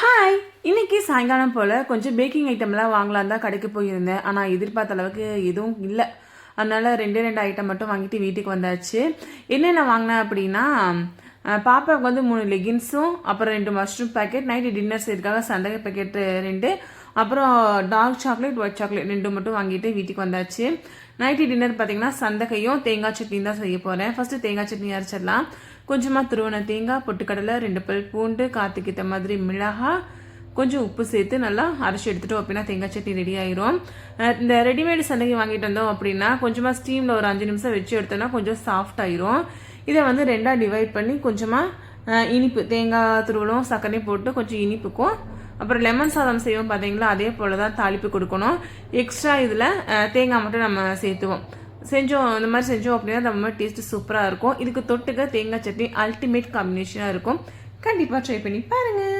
Hi இன்னைக்கு சாயங்காலம் போல் கொஞ்சம் பேக்கிங் ஐட்டம்லாம் வாங்கலாம் தான் கடைக்கு போயிருந்தேன். ஆனால் எதிர்பார்த்த அளவுக்கு எதுவும் இல்லை. அதனால் ரெண்டே ரெண்டு ஐட்டம் மட்டும் வாங்கிட்டு வீட்டுக்கு வந்தாச்சு. என்னென்ன வாங்கினேன் அப்படின்னா பாப்பாவுக்கு வந்து மூணு லெகின்ஸும் அப்புறம் ரெண்டு மஷ்ரூம் பேக்கெட் நைட்டு டின்னர் செய்யறதுக்காக சந்தக பேக்கெட் ரெண்டு. அப்புறம் டார்க் சாக்லேட் ஒயிட் சாக்லேட் ரெண்டு மட்டும் வாங்கிட்டு வீட்டுக்கு வந்தாச்சு. நைட்டு டின்னர் பார்த்தீங்கன்னா சந்தகையும் தேங்காய் சட்னியும் தான் செய்ய போகிறேன் ஃபஸ்ட்டு தேங்காய் சட்னி அரைச்சிடலாம். கொஞ்சமாக துருவன தேங்காய் பொட்டுக்கடலை ரெண்டு பல் பூண்டு காற்றுக்கு ஏற்ற மாதிரி மிளகாய் கொஞ்சம் உப்பு சேர்த்து நல்லா அரைச்சி எடுத்துட்டோம் அப்படின்னா தேங்காய் சட்னி ரெடி ஆயிரும். இந்த ரெடிமேடு சந்தகை வாங்கிட்டு வந்தோம் அப்படின்னா கொஞ்சமாக ஸ்டீமில் ஒரு அஞ்சு நிமிஷம் வச்சு எடுத்தோம்னா கொஞ்சம் சாஃப்ட் ஆயிரும். இதை வந்து ரெண்டாக டிவைட் பண்ணி கொஞ்சமாக இனிப்பு தேங்காய் துருவலும் சர்க்கரையும் போட்டு கொஞ்சம் இனிப்புக்கும் அப்புறம் லெமன் சாதம் செய்வோம் பார்த்தீங்களா அதே போல் தான் தாளிப்பு கொடுக்கணும். எக்ஸ்ட்ரா இதில் தேங்காய் மட்டும் நம்ம சேர்த்துவோம். செஞ்சோம் இந்த மாதிரி செஞ்சோம் அப்படின்னா நம்ம டேஸ்ட்டு சூப்பராக இருக்கும். இதுக்கு தொட்டுக்க தேங்காய் சட்னி அல்டிமேட் காம்பினேஷனாக இருக்கும். கண்டிப்பாக ட்ரை பண்ணி பாருங்கள்